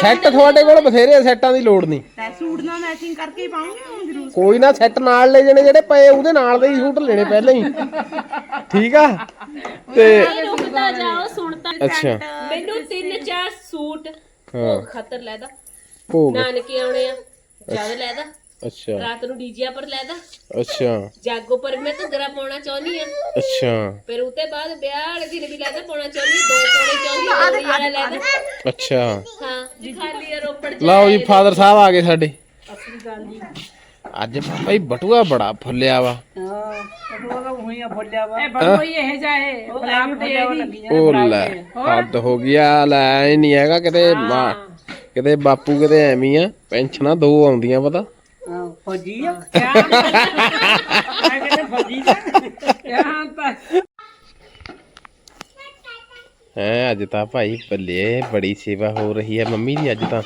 Set ਤੁਹਾਡੇ ਕੋਲ ਬਥੇਰੇ ਸੈੱਟਾਂ ਦੀ ਲੋੜ ਨਹੀਂ। ਤੈ ਸੂਟ ਨਾਲ ਮੈਚਿੰਗ ਕਰਕੇ ਹੀ ਪਾਉਂਗੇ ਹੁਣ ਜ਼ਰੂਰ। ਕੋਈ ਨਾ ਸੈੱਟ ਨਾਲ ਲੈ ਜਣੇ ਜਿਹੜੇ ਪਏ ਉਹਦੇ ਨਾਲ ਦੇ ਹੀ ਸੂਟ ਲੈਣੇ ਪਹਿਲਾਂ ਹੀ। ਠੀਕ ਆ? ਤੇ ਰੁਕਦਾ ਜਾਓ ਸੁਣਤਾ ਅੱਛਾ। ਮੈਨੂੰ ਤਿੰਨ ਚਾਰ ਸੂਟ ਹਾਂ। ਖਤਰ ਲੈਦਾ ਭੋਗ। ਨਾਨਕੇ ਆਉਣੇ ਆ ਜਦ ਲੈਦਾ ਅੱਛਾ। ਰਾਤ ਨੂੰ ਡੀਜੇ ਪਰ ਲੈਦਾ ਅੱਛਾ। ਜਾਗੋ ਪਰ ਮੈਂ ਘੱਗਰਾ ਪਾਉਣਾ ਚਾਹੁੰਦੀ ਆ। ਅੱਛਾ। ਫਿਰ ਉਤੇ ਬਾਅਦ ਵਿਆਹ ਵਾਲੇ ਦਿਨ ਵੀ ਲੈਦਾ ਪਾਉਣਾ ਚਾਹੁੰਦੀ ਦੋ ਪਾਉਣੇ ਚਾਹੁੰਦੀ ਆ ਦੋਰੀ ਵਾਲਾ ਲੈਦਾ ਅੱਛਾ। ਹਾਂ ਦਿਖਾਲੀ ਆ ਰੋਪੜ ਚ। ਲਓ ਜੀ ਫਾਦਰ ਸਾਹਿਬ ਆ ਗਏ ਸਾਡੇ। ਅੱਜ ਭਾਈ ਬਟੂਆ ਬੜਾ ਫੁੱਲਿਆ ਵਾ। ਇਹ ਬੰਦੋਈ ਇਹ ਜਾਏ ਫਲਾਮ ਤੇ ਲੱਗੀ ਉਹ ਲੈ ਹੱਦ ਹੋ ਗਿਆ ਲੈ ਇਹ ਨਹੀਂ ਹੈਗਾ ਕਿਤੇ ਮਾ ਕਿਤੇ ਬਾਪੂ ਕਿਤੇ ਐਵੇਂ ਹੀ ਆ ਪੈਨਸ਼ਨਾਂ ਦੋ ਆਉਂਦੀਆਂ ਪਤਾ ਫੌਜੀ ਆ? ਕਿਆ? ਮੈਂ ਕਹਿੰਦਾ ਫੌਜੀ ਦਾ ਕਿਆ ਤਾਂ ਹੈ ਅੱਜ ਤਾਂ ਭਾਈ ਬੱਲੇ ਬੜੀ ਸੇਵਾ ਹੋ ਰਹੀ ਹੈ ਮੰਮੀ ਦੀ ਅੱਜ ਤਾਂ।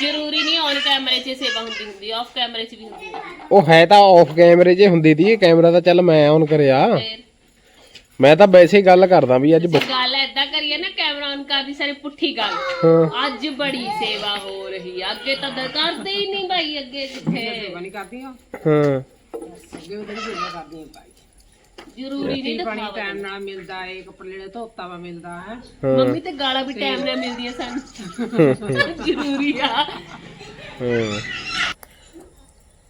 ਜ਼ਰੂਰੀ ਨਹੀਂ ਔਨ ਕੈਮਰੇ 'ਚ ਸੇਵਾ ਹੁੰਦੀ ਹੁੰਦੀ ਆਫ ਕੈਮਰੇ 'ਚ ਵੀ ਹੁੰਦੀ ਹੈ ਉਹ ਹੈ ਤਾਂ ਆਫ ਕੈਮਰੇ 'ਚ ਹੁੰਦੀ ਦੀ ਕੈਮਰਾ ਤਾਂ ਚੱਲ ਮੈਂ ਔਨ ਕਰਿਆ। ਫਿਰ? ਮੈਂ ਤਾਂ ਵੈਸੇ ਹੀ ਗੱਲ ਕਰਦਾ ਵੀ ਅੱਜ ਬ- ਗੱਲ ਐਦਾਂ ਕਰੀਏ ਨਾ ਕੈਮਰਾ ਔਨ ਕਰਦੀ ਸਾਰੀ ਪੁੱਠੀ ਗੱਲ। ਹਾਂ। ਅੱਜ ਬੜੀ ਸੇਵਾ ਹੋ ਰਹੀ ਆ। ਅੱਗੇ ਤਾਂ ਦ- ਕਰਦੇ ਹੀ ਨਹੀਂ ਭਾਈ ਅੱਗੇ ਕਿੱਥੇ? ਨਹੀਂ ਕਰਦੀਆਂ ਹਾਂ। ਅੱਗੇ ਉਹਦੇ ਵੀ ਸੇਵਾ ਕਰਦੀਆਂ ਭਾਈ ਜ਼ਰੂਰੀ ਨਹੀਂ ਪਾਣੀ ਦਿਖਾਵਾ ਟਾਈਮ ਨਾਲ ਮਿਲਦਾ ਏ ਕੱਪੜੇ ਜਿਹੜੇ ਧੋਤਾ ਵਾ ਮਿਲਦਾ ਹੈ। ਹਾਂ। ਮੰਮੀ ਤੇ ਗਾਲਾਂ ਵੀ ਟਾਈਮ ਨਾਲ ਮਿਲਦੀਆਂ ਸਾਨੂੰ। ਜ਼ਰੂਰੀ ਆ। ਹਾਂ।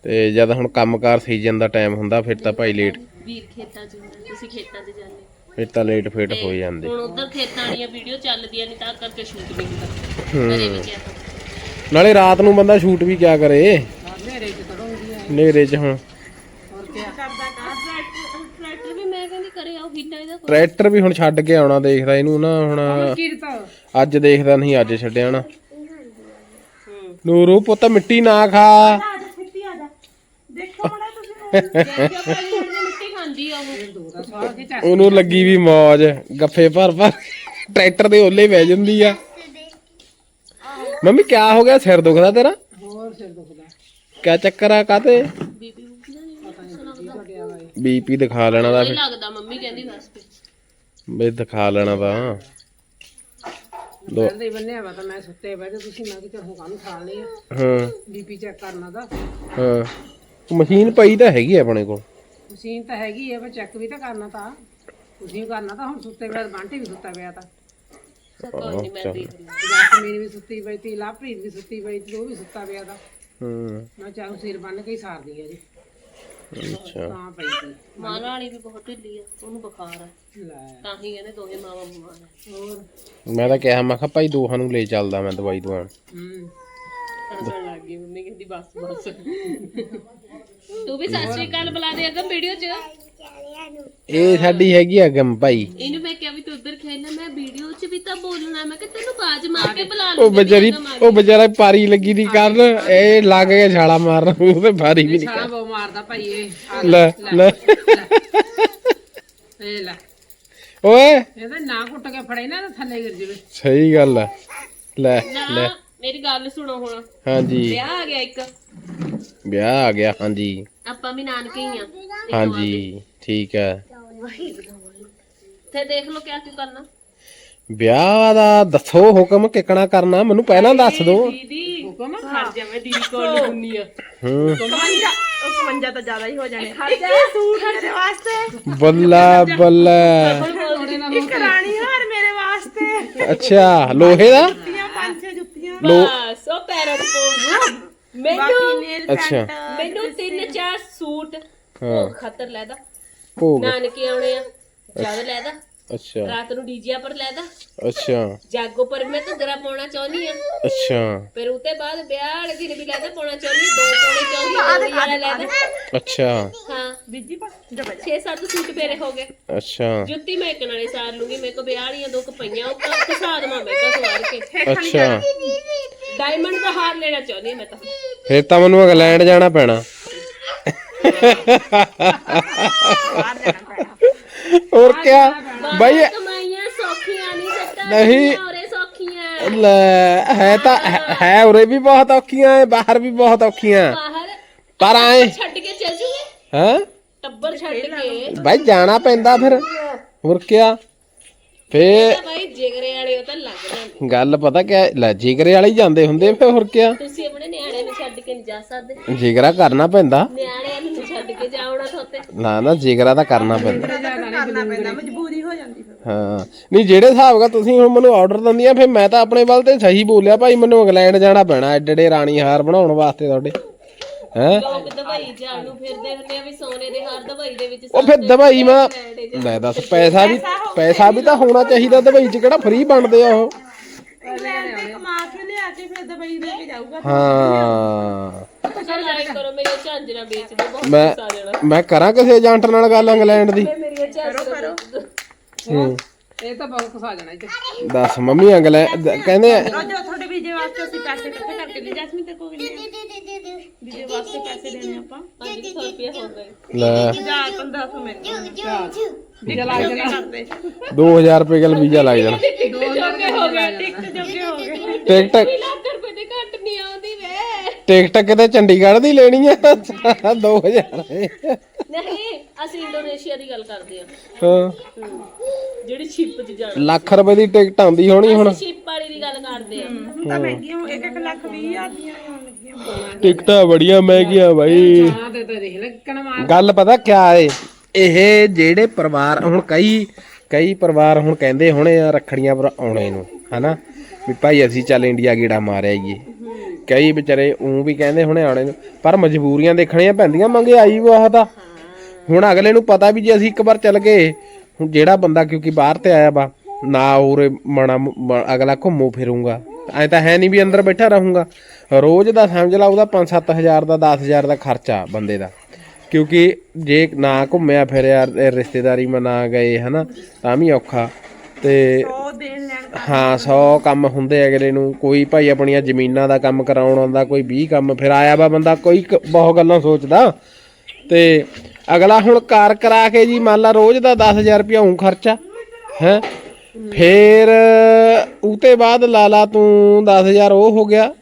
ਤੇ ਜਦ ਹੁਣ ਕੰਮਕਾਰ ਸੀਜ਼ਨ ਦਾ ਟਾਈਮ ਹੁੰਦਾ ਫਿਰ ਤਾਂ ਭਾਈ ਲੇਟ ਵੀਰ ਖੇਤਾਂ 'ਚ ਹੁੰਦਾ ਤੁਸੀਂ ਖੇਤਾਂ 'ਚ ਜਾਂਦੇ ਫਿਰ ਤਾਂ ਲੇਟ ਫੇਟ ਹੋ ਜਾਂਦੇ। ਹੁਣ ਉਧਰ ਖੇਤਾਂ ਵਾਲੀਆਂ ਵੀਡੀਓ ਚੱਲਦੀਆਂ ਨਹੀਂ ਤਾਂ ਕਰਕੇ ਸ਼ੂਟ ਨਹੀਂ ਹੁੰਦਾ ਘਰੇ ਨਾਲੇ ਰਾਤ ਨੂੰ ਬੰਦਾ ਸ਼ੂਟ ਵੀ ਕਿਆ ਕਰੇ? ਹਨੇਰੇ ਚ ਕਰੂੰਗੀ ਹਨੇਰੇ 'ਚ ਹੁਣ। ਹੋਰ ਕੀ ਟਰੈਕਟਰ ਵੀ ਮੈਂ ਕਹਿੰਦੀ ਕਰੇ ਆਓ ਹਿੱਲਾ ਇਹਦਾ ਕੋਈ। ਟਰੈਕਟਰ ਵੀ ਹੁਣ ਛੱਡ ਕੇ ਆਉਣਾ ਦੇਖਦਾ ਇਹਨੂੰ ਨਾ ਹੁਣ ਅੱਜ ਦੇਖਦਾ ਨਹੀਂ ਅੱਜ ਛੱਡਿਆ ਨਾ। ਨੂਰੂ ਪੁੱਤ ਮਿੱਟੀ ਨਾ ਖਾ। ਦੇਖੋ ਮੜਾ ਤੁਸੀਂ ਆ ਉਹ। ਚੱਕ ਉਹਨੂੰ ਲੱਗੀ ਵੀ ਮੌਜ ਗੱਫੇ ਭਰ ਭਰ ਟਰੈਕਟਰ ਦੇ ਓਲੇ ਬਹਿ ਜਾਂਦੀ ਆ। ਮੰਮੀ ਕਿਆ ਹੋ ਗਿਆ? ਸਿਰ ਦੁਖਦਾ ਤੇਰਾ? ਹੋਰ ਸਿਰ ਦੁਖਦਾ। ਕਿਆ ਚੱਕਰ ਆ ਕਾਤੇ ਬੀਬੀ ਬੀਪੀ ਦਿਖਾ ਲੈਣਾ ਦਾ ਫਿਰ। ਲੱਗਦਾ ਮੰਮੀ ਕਹਿੰਦੀ ਬਸ ਫਿਰ ਬਈ ਦਿਖਾ ਲੈਣਾ ਦਾ ਦੋ ਦੇ ਬੰਨਿਆ ਵਾ ਤਾਂ ਮੈਂ ਸੁੱਤੇ ਬੈਠੇ ਤੁਸੀਂ ਮੈਂ ਕਿਹਾ ਹੁਣ ਕਾਹਨੂੰ ਖਾ ਲਈ ਹਾਂ। ਬੀਪੀ ਚੈੱਕ ਕਰਨਾ ਦਾ। ਹਾਂ। ਮਸ਼ੀਨ ਪਈ ਤਾਂ ਹੈਗੀ ਆ ਆਪਣੇ ਕੋਲ। ਮਸ਼ੀਨ ਤਾਂ ਹੈਗੀ ਹੈ ਪਰ ਚੈੱਕ ਵੀ ਤਾਂ ਕਰਨਾ ਤਾਂ। ਤੁਸੀਂ ਕਰਨਾ ਤਾਂ ਹੁਣ ਸੁੱਤੇ ਪਿਆ ਬਾਂਟੀ ਵੀ ਸੁੱਤਾ ਪਿਆ ਤਾਂ। ਕੋਈ ਨਹੀਂ ਮੈਂ ਦੇਖ ਲਈ ਜਸਮੀਨ ਵੀ ਸੁੱਤੀ ਪਈ ਤੀ ਲਾਪ੍ਰੀਤ ਵੀ ਸੁੱਤੀ ਪਈ ਤੀ ਉਹ ਵੀ ਸੁੱਤਾ ਪਿਆ ਤਾਂ। ਹੂੰ। ਮੈਂ ਚਾਹੂ ਸਿਰ ਬੰਨ ਕੇ ਹੀ ਸਾਰਦੀ ਹੈ ਜੀ। ਅੱਛਾ। ਤਾਂ ਪਈ ਤੀ। ਮਾਂ ਵਾਲੀ ਵੀ ਬਹੁਤ ਢਿੱਲੀ ਆ ਉਹਨੂੰ ਬੁਖਾਰ ਆ। ਲੈ। ਤਾਂ ਹੀ ਕਹਿੰਦੇ ਦੋਵੇਂ ਮਾਵਾਂ ਬਿਮਾਰ ਆ। ਹੋਰ? ਮੈਂ ਤਾਂ ਕਿਹਾ ਮੈਂ ਕਿਹਾ ਭਾਈ ਦੋਹਾਂ ਨੂੰ ਲੈ ਚੱਲਦਾ ਮੈਂ ਦਵਾਈ ਦਵਾਉਣ। ਹੂੰ। ਹੱਸਣ ਲੱਗ ਗਈ ਮੰਮੀ ਕਹਿੰਦੀ ਬਸ ਬਸ। ਤੂੰ ਵੀ ਸਤਿ ਸ਼੍ਰੀ ਅਕਾਲ ਬੁਲਾ ਦੇ ਅਗਮ ਵੀਡੀਓ 'ਚ। ਇਹ ਸਾਡੀ ਹੈਗੀ ਆ ਗਮ ਭਾਈ। ਇਹਨੂੰ ਮੈਂ ਕਿਹਾ ਵੀ ਤੂੰ ਉਧਰ ਖੇਡਣਾ ਮੈਂ ਵੀਡੀਓ 'ਚ ਵੀ ਤਾਂ ਬੋਲਣਾ ਮੈਂ ਕਿਹਾ ਤੈਨੂੰ ਬਾਜ ਮਾਰ ਕੇ ਬੁਲਾ ਉਹ ਲੂੰ ਵਿਚਾਰੀ ਉਹ ਵਿਚਾਰਾ ਪਾਰੀ ਲੱਗੀ ਦੀ ਕਰਨ ਇਹ ਲੱਗ ਕੇ ਛਾਲਾ ਮਾਰਨ ਉਹਦੇ ਪਾਰੀ ਵੀ ਨਹੀਂ ਸਾਰਾ ਬਹੁ ਮਾਰਦਾ ਭਾਈ ਇਹ। ਲੈ ਲੈ ਇਹ ਲੈ। ਓਏ। ਇਹਦਾ ਨਾ ਕੁੱਟ ਕੇ ਫੜੇ ਨਾ ਤਾਂ ਥੱਲੇ ਗਿਰ ਜਾਵੇ। ਸਹੀ ਗੱਲ ਆ। ਲੈ ਲੈ। ਮੇਰੀ ਗੱਲ ਸੁਣੋ ਹੁਣ। ਹਾਂਜੀ। ਵਿਆਹ ਆ ਗਿਆ ਇੱਕ। ਵਿਆਹ ਆ ਗਿਆ ਹਾਂਜੀ। ਆਪਾਂ ਵੀ ਨਾਨਕੇ ਹੀ ਆ। ਹਾਂਜੀ ਠੀਕ ਹੈ। ਤੇ ਦੇਖ ਲਓ ਕਿਆ ਕੀ ਕਰਨਾ। ਵਿਆਹ ਦਾ ਦੱਸੋ ਹੁਕਮ ਕਿਕਣਾ ਕਰਨਾ ਮੈਨੂੰ ਪਹਿਲਾਂ ਦੱਸ ਦਿਓ। ਦੀਦੀ। ਹੁਕਮ ਖੜ ਜਾ ਮੈਂ ਦੀਦੀ ਕੋਲ ਨਹੀਂ ਹੁੰਨੀ ਆ ਹੂੰ। 52 ਉਹ 52 ਤਾਂ ਜ਼ਿਆਦਾ ਹੀ ਹੋ ਜਾਣੇ। ਜਾ ਸੂਟ ਮੇਰੇ ਵਾਸਤੇ। ਬੱਲਾ ਬੱਲਾ। ਇੱਕ ਰਾਣੀ ਹਾਰ ਮੇਰੇ ਵਾਸਤੇ। ਅੱਛਾ ਲੋਹੇ ਦਾ? ਬਸ ਉਹ ਪੈਰਾਂ ਤੇ ਮੈਨੂੰ ਅੱਛਾ। ਮੈਨੂੰ ਤਿੰਨ ਚਾਰ ਸੂਟ ਹਾਂ। ਖਤਰ ਲੈਦਾ ਭੋਗ। ਨਾਨਕੇ ਆਉਣੇ ਆ ਜਦ ਲੈਦਾ ਅੱਛਾ। ਰਾਤ ਨੂੰ ਡੀਜੇ ਪਰ ਲੈਦਾ ਅੱਛਾ। ਜਾਗੋ ਪਰ ਮੈਂ ਘੱਗਰਾ ਪਾਉਣਾ ਚਾਹੁੰਦੀ ਆ। ਅੱਛਾ। ਫਿਰ ਉਤੇ ਬਾਅਦ ਵਿਆਹ ਵਾਲੇ ਦਿਨ ਵੀ ਲੈਦਾ ਪਾਉਣਾ ਚਾਹੁੰਦੀ ਆ, ਦੋ ਪਾਉਣੇ ਚਾਹੁੰਦੀ ਆ, ਵਾਲਾ ਲੈਦਾ ਅੱਛਾ। ਹਾਂ। ਬੀਜੀ ਪਾ ਜਬ 6-7 ਸੂਟ ਮੇਰੇ ਹੋ ਗਏ। ਅੱਛਾ। ਜੁੱਤੀ ਮੈਂ ਇੱਕ ਨਾਲੇ ਸਾਰ ਲੂੰਗੀ ਮੇਰੇ ਕੋ ਵਿਆਹ ਵਾਲੀਆਂ ਦੋ ਕਪਈਆਂ ਉਹ ਤਾਂ ਖਸਾ ਦੇਵਾਂ ਮੈਂ ਤਾਂ ਸਵਾਰ ਕੇ। ਅੱਛਾ। ਡਾਇਮੰਡ ਦਾ ਹਾਰ ਲੈਣਾ ਚਾਹੁੰਦੀ ਹਾਂ ਮੈਂ ਤਾਂ। ਫਿਰ ਤਾਂ ਮੈਨੂੰ ਇੰਗਲੈਂਡ ਜਾਣਾ ਪੈਣਾ। ਹੋਰ ਕਿਆ? ਬਾਈ ਕਮਾਈਆਂ ਸੌਖੀਆਂ ਨਹੀਂ ਸੱਟਾਂ ਨਹੀਂ। ਹੋਰੇ ਸੌਖੀਆਂ। ਲੈ ਹੈ ਤਾਂ ਹੈ- ਹੈ ਉਰੇ ਵੀ ਬਹੁਤ ਔਖੀਆਂ ਹੈ ਬਾਹਰ ਵੀ ਬਹੁਤ ਔਖੀਆਂ। ਬਾਹਰ ਪਰ ਆਏ ਛੱਡ ਕੇ ਚੱਲ ਜੂਗੇ ਹੈ? ਟੱਬਰ ਛੱਡ ਕੇ। ਬਾਈ ਜਾਣਾ ਪੈਂਦਾ ਫਿਰ। ਹੋਰ ਕਿਆ? ਤਾਂ ਭਾਈ ਜਿਗਰੇ ਵਾਲੇ ਉਹ ਤਾਂ ਲੱਗ ਜਾਂਦੇ ਗੱਲ ਪਤਾ ਕਿਆ? ਲੈ ਜਿਗਰੇ ਵਾਲੇ ਹੀ ਜਾਂਦੇ ਹੁੰਦੇ ਫੇਰ ਹੋਰ ਕਿਆ? ਤੁਸੀਂ ਆਪਣੇ ਨਿਆਣਿਆਂ ਨੂੰ ਛੱਡ ਕੇ ਨਹੀਂ ਜਾ ਸਕਦੇ। ਜਿਗਰਾ ਕਰਨਾ ਪੈਂਦਾ। ਨਿਆਣਿਆਂ ਨੀ ਛੱਡ ਕੇ ਜਾਉਣਾ ਥੋਤੇ। ਨਾ ਨਾ ਜਿਗਰਾ ਤਾਂ ਕਰਨਾ ਪੈਂਦਾ। ਕਰਨਾ ਪੈਂਦਾ ਮਜਬੂਰੀ ਹੋ ਜਾਂਦੀ ਫਿਰ। ਹਾਂ। ਨਹੀਂ ਜਿਹੜੇ ਹਿਸਾਬ ਦਾ ਤੁਸੀਂ ਹੁਣ ਮੈਨੂੰ ਆਰਡਰ ਦਿੰਦੀਆਂ ਫਿਰ ਮੈਂ ਤਾਂ ਆਪਣੇ ਵੱਲ ਤੇ ਸਹੀ ਬੋਲਿਆ ਭਾਈ ਮੈਨੂੰ ਇੰਗਲੈਂਡ ਜਾਣਾ ਪੈਣਾ ਐਡੇ ਐਡੇ ਰਾਣੀ ਹਾਰ ਬਣਾਉਣ ਵਾਸਤੇ ਤੁਹਾਡੇ। ਹੈ? ਲੋਕ ਦਵਾਈ ਜਾਣ ਨੂੰ ਫਿਰਦੇ ਹੁੰਦੇ ਆ ਵੀ ਸੋਨੇ ਦੇ ਹਾਰ ਦਵਾਈ ਦੇ ਵਿੱਚ ਉਹ ਫਿਰ ਦਵਾਈ ਮੈਂ ਲੈ ਦੱਸ ਪੈਸਾ ਵੀ ਪੈਸਾ ਵੀ ਤਾਂ ਹੋਣਾ ਚਾਹੀਦਾ ਦਵਾਈ ਚ ਕਿਹੜਾ ਫ੍ਰੀ ਬਣਦੇ ਆ ਉਹ? ਇੰਗਲੈਂਡ ਤੇ ਕਮਾ ਕੇ ਲਿਆ ਕੇ ਫਿਰ ਦਵਾਈ ਦੇ ਕੇ ਜਾਊਗਾ। ਹਾਂ। ਕਰੋ ਝਾਂਜਰਾ ਵੇਚ ਬਹੁਤ ਮੈਂ ਆ ਜਾਣਾ। ਮੈਂ ਕਰਾਂ ਕਿਸੇ ਏਜੰਟ ਨਾਲ ਗੱਲ ਇੰਗਲੈਂਡ ਦੀ? ਮੇਰੀਆਂ ਝਾਂਜਰਾ ਹੂੰ। ਇਹ ਤਾਂ ਬਹੁਤ ਕੁਛ ਆ ਜਾਣਾ ਇੱਥੇ। ਦੱਸ ਮੰਮੀ ਇੰਗਲੈਂਡ ਕਹਿੰਦੇ ਆ, ਅੱਜ ਤੁਹਾਡੇ ਵੀਜ਼ੇ ਵਾਸਤੇ ਅਸੀਂ ਪੈਸੇ ਇਕੱਠੇ ਕਰਕੇ ਦੇ ਜੈਸਮੀਨ ਤੇ ਕੋਲ ਕਿੰਨੇ ਵੀਜ਼ੇ ਵਾਸਤੇ ਪੈਸੇ ਦੇਣੇ ਆਪਾਂ। 500 ਰੁਪਏ ਹੋ ਗਏ। ਲੈ। 1000 1500 ਮਿਲ ਜਾਣਗੇ ਵੀਜ਼ਾ ਲੱਗ ਜਾਣਾ। ਕਰਦੇ। 2000 ਰੁਪਏ ਗੱਲ ਵੀਜ਼ਾ ਲੱਗ ਜਾਣਾ। ਟਿਕਟ ਜੋਗੇ ਹੋ ਗਏ ਟਿਕਟ ਜੋਗੇ ਹੋ ਗਏ। ਟਿਕਟ 2 ਲੱਖ ਰੁਪਏ ਦੇ ਘੱਟ ਨਹੀਂ ਆਉਂਦੀ ਵੇ। ਟਿਕਟ ਕਿਤੇ ਚੰਡੀਗੜ੍ਹ ਦੀ ਲੈਣੀ ਆ 2000 ਨਹੀਂ ਅਸੀਂ ਇੰਡੋਨੇਸ਼ੀਆ ਦੀ ਗੱਲ ਕਰਦੇ ਆ ਹਾਂ। ਜਿਹੜੀ ਸ਼ਿਪ 'ਚ ਜਾਣਾ। ਲੱਖ ਰੁਪਏ ਦੀ ਟਿਕਟ ਆਉਂਦੀ ਹੋਣੀ ਹੁਣ। ਸ਼ਿਪ ਵਾਲੀ ਦੀ ਗੱਲ ਕਰਦੇ ਆ ਹੁਣ ਤਾਂ ਮਹਿੰਗੀਆਂ 1 ਲੱਖ 20 ਹਜ਼ਾਰ ਦੀਆਂ ਹੀ ਹੋਣ ਲੱਗੀਆਂ। ਟਿਕਟਾਂ ਬੜੀਆਂ ਮਹਿੰਗੀਆਂ ਬਾਈ। ਹਾਂ ਤੇ ਤਾਂ ਦੇਖ ਲੈ ਕਣਮਾਰ ਗੱਲ ਪਤਾ ਕਿਆ ਏ? ਇਹ ਜਿਹੜੇ ਪਰਿਵਾਰ ਹੁਣ ਕਈ ਕਈ ਪਰਿਵਾਰ ਹੁਣ ਕਹਿੰਦੇ ਹੋਣੇ ਆ ਰੱਖੜੀਆਂ ਪਰ ਆਉਣੇ ਨੂੰ ਹਨਾ? ਵੀ ਭਾਈ ਅਸੀਂ ਚੱਲ ਇੰਡੀਆ ਗੇੜਾ ਮਾਰਿਆ ਈਏ ਕਈ ਵਿਚਾਰੇ ਉਹ ਵੀ ਕਹਿੰਦੇ ਹੋਣੇ ਆਉਣੇ ਨੂੰ ਪਰ ਮਜਬੂਰੀਆਂ ਦੇਖਣੀਆਂ ਪੈਂਦੀਆਂ ਮਹਿੰਗਾਈ ਬਹੁਤ ਆ ਹੁਣ ਅਗਲੇ ਨੂੰ ਪਤਾ ਵੀ ਜੇ ਅਸੀਂ ਇੱਕ ਵਾਰ ਚੱਲ ਗਏ, ਹੁਣ ਜਿਹੜਾ ਬੰਦਾ ਕਿਉਂਕਿ ਬਾਹਰ ਤੇ ਆਇਆ ਵਾ, ਨਾ ਉਰੇ ਮਣਾ ਅਗਲਾ ਘੁੰਮੋ ਫਿਰੂੰਗਾ। ਐ ਤਾਂ ਹੈ ਨਹੀਂ ਵੀ ਅੰਦਰ ਬੈਠਾ ਰਹੂੰਗਾ। ਰੋਜ਼ ਦਾ ਸਮਝ ਲਾ ਉਹਦਾ 5-7000 ਦਾ 10000 ਦਾ ਖਰਚਾ ਬੰਦੇ ਦਾ। ਕਿਉਂਕਿ ਜੇ ਨਾ ਘੁੰਮਿਆ ਫਿਰਿਆ ਰਿਸ਼ਤੇਦਾਰੀ ਮੈਂ ਨਾ ਗਏ, ਹਨਾ, ਤਾਂ ਵੀ ਔਖਾ। ਤੇ ਹਾਂ 100 ਕੰਮ ਹੁੰਦੇ ਅਗਲੇ ਨੂੰ। ਕੋਈ ਭਾਈ ਆਪਣੀਆਂ ਜ਼ਮੀਨਾਂ ਦਾ ਕੰਮ ਕਰਾਉਣ ਆਉਂਦਾ, ਕੋਈ 20 ਕੰਮ, ਫਿਰ ਆਇਆ ਵਾ ਬੰਦਾ, ਕੋਈ ਕ- ਬਹੁਤ ਗੱਲਾਂ ਸੋਚਦਾ। ਤੇ ਅਗਲਾ ਹੁਣ ਕਾਰ ਕਰਾ ਕੇ ਜੀ ਮੰਨ ਲਾ ਰੋਜ਼ ਦਾ 10000 ਰੁਪਇਆ ਉਂ ਖਰਚਾ ਹੈ? ਫੇਰ ਉਤੇ ਬਾਅਦ ਲਾ ਲਾ ਤੂੰ 10000 ਉਹ ਹੋ ਗਿਆ